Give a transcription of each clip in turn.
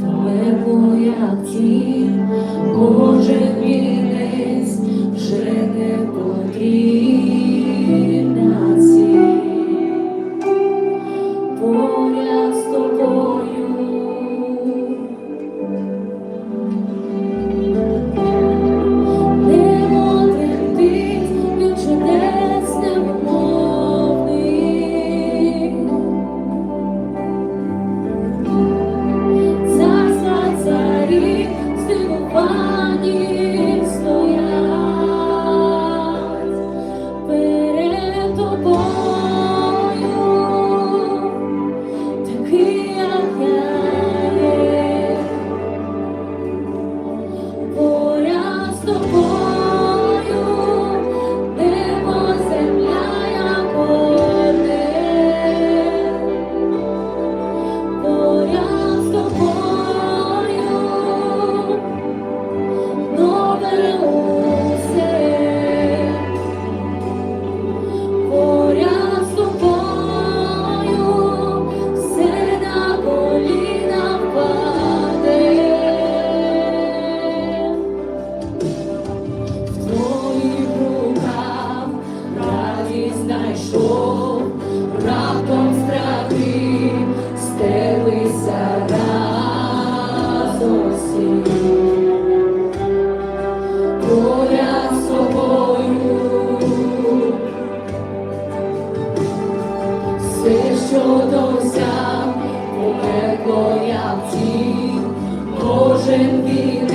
Помилку, як ті, Боже гріх. що досяг у мертвоявці, кожен вір.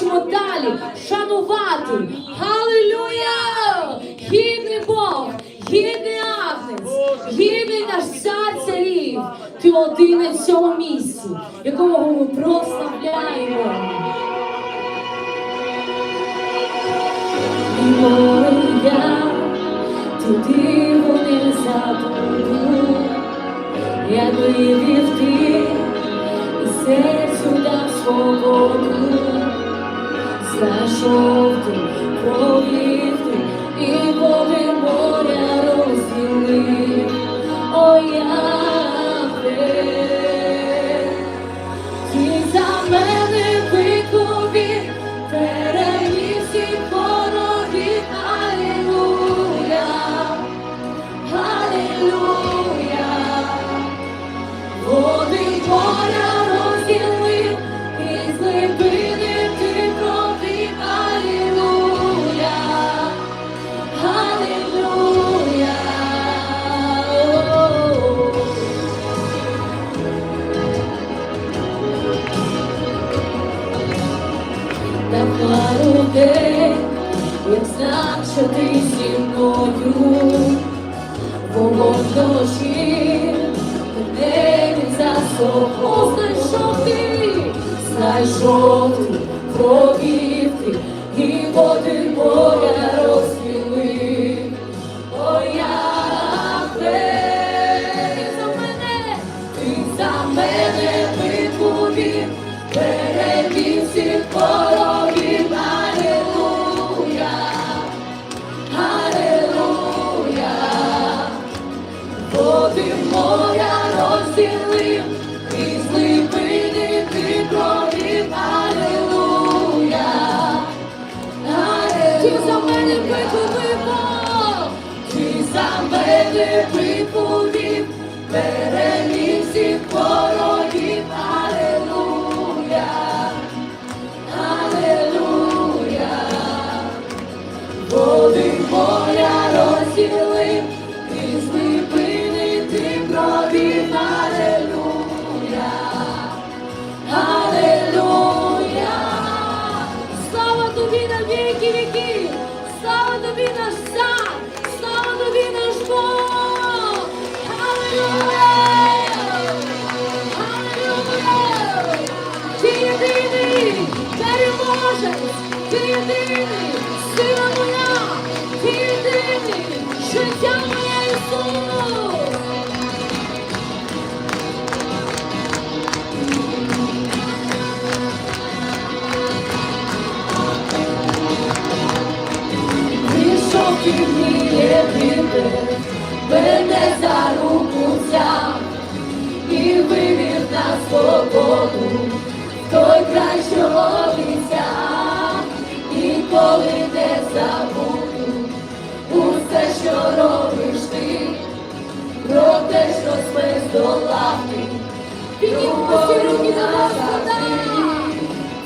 хочемо далі шанувати. Галилюя! Гідний Бог, гідний агнець, гідний наш цар царів. Ти один в цьому місці, якого ми прославляємо. Моя я туди вони забуду, я вивів ти і серцю дав свободу. Знайшов ти, провів день, як знак, що ти зі мною, вогонь дощі, мене він за собою знайшов ти, знайшов ти, провів ти, і води моря розпілив. О, Яхве, ти за мене, ти за мене відповів, переміг розділив, і злипини ти провів. Алілуя, Алілуя. Слава тобі на віки віків, любов'ю Господа,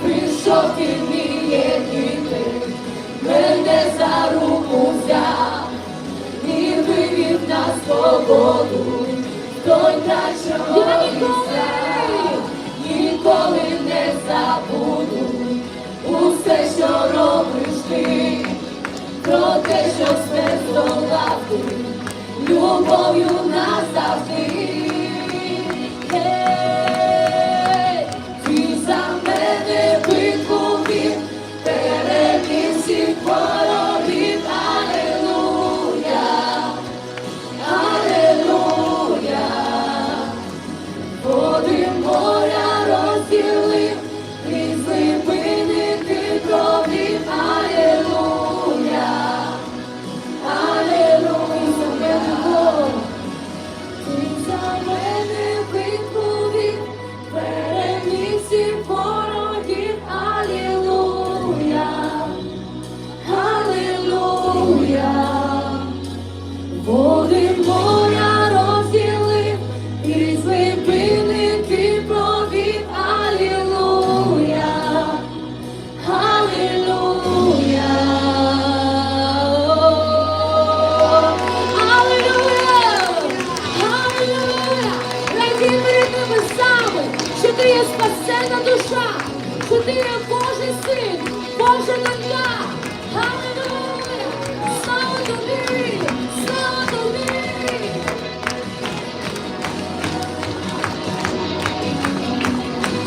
прийшов ти вміє діти, мене за руку взяв і вивів на свободу. Той край, що обіцяв, ніколи не забуду усе, що робиш ти, про те, що все здолати, любов'ю назавжди.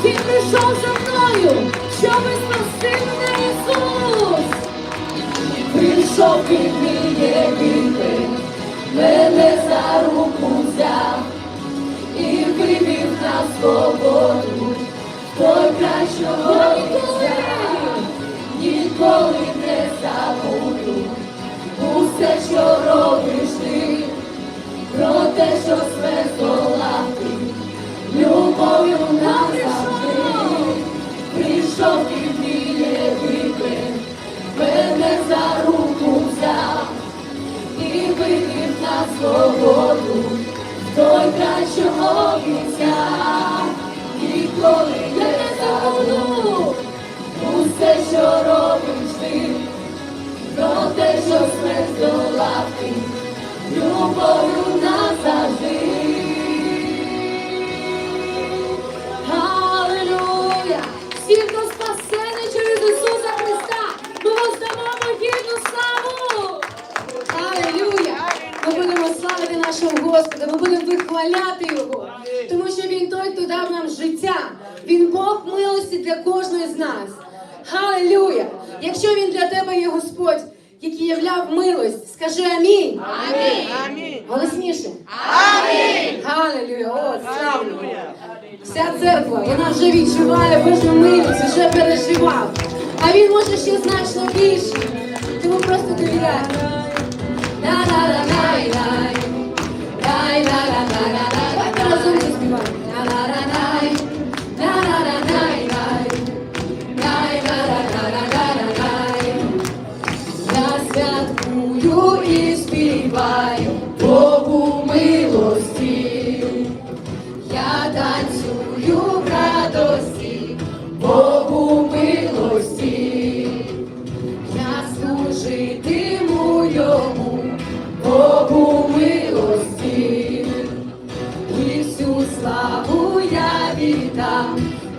Він прийшов за мною, щоби спасти мене Ісус. Прийшов від міє віти, мене за руку взяв і привів на свободу, той кращого взяв. ніколи не забуду. Усе, що робиш ти, про те, що смерть. І вміє вийти, мене за руку взяв і вивів на свободу, той кращого обіцяв, Господа, ми будемо вихваляти Його, тому що Він той, хто дав нам життя. Він Бог милості для кожної з нас. Алілуя! Якщо він для тебе є Господь, який являв милость, скажи амінь. Амінь. Голосніше. Амінь. Алілуя! О, славно! Вся церква, вона вже відчуває Божу милість, вже переживав. А він може ще значно більше. Тому просто довіряй. На-на-на-най-най. Най-на-на-на-на-най. Давайте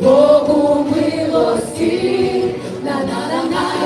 Богу милості, на-на-на-най, на-на-на-най-най,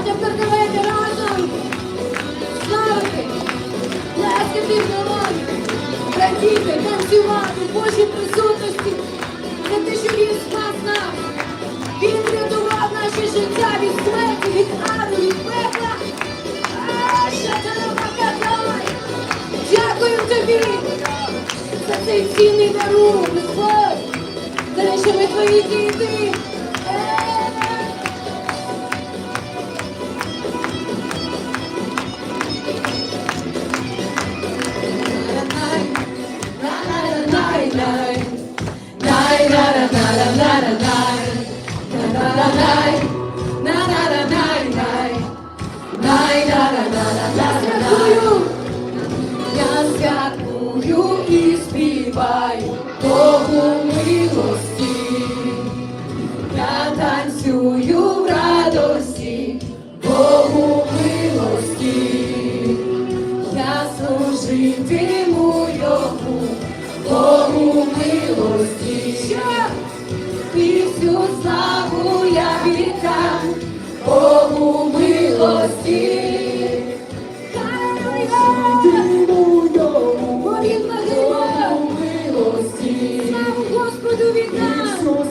А тепер давайте разом славити, плескати в долоні, радіти, танцювати Божій присутності за те, що Він спас нас. Він врятував наше життя від смерті, від аду, від пекла. Це? Дякую тобі за цей цінний дарунок, Господь, за те, що ми твої діти.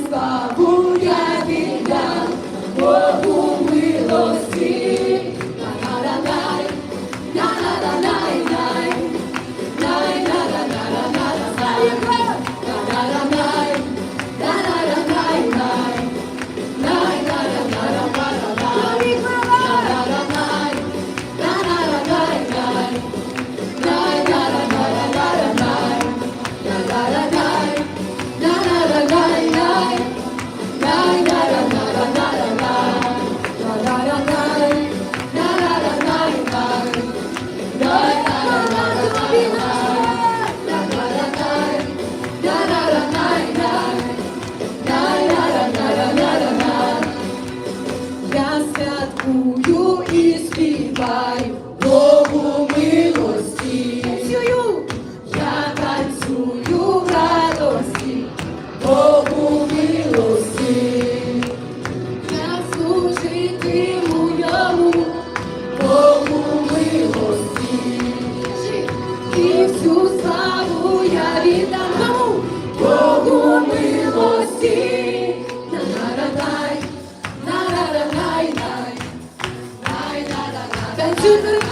славу. 감사합니다.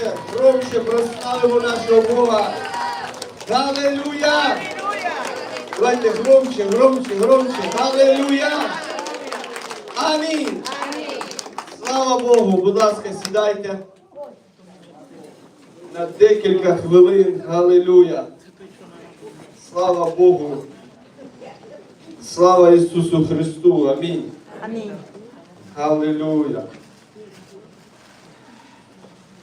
Ще громче прославимо нашого Бога. Аллилуйя! Давайте громче, громче, громче. Аллилуйя! Амінь! Слава Богу! Будь ласка, сідайте. На декілька хвилин. Аллилуйя! Слава Богу! Слава Ісусу Христу! Амінь! Амінь. Аллилуйя.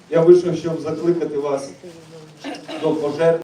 Я вийшов, щоб закликати вас до пожертв.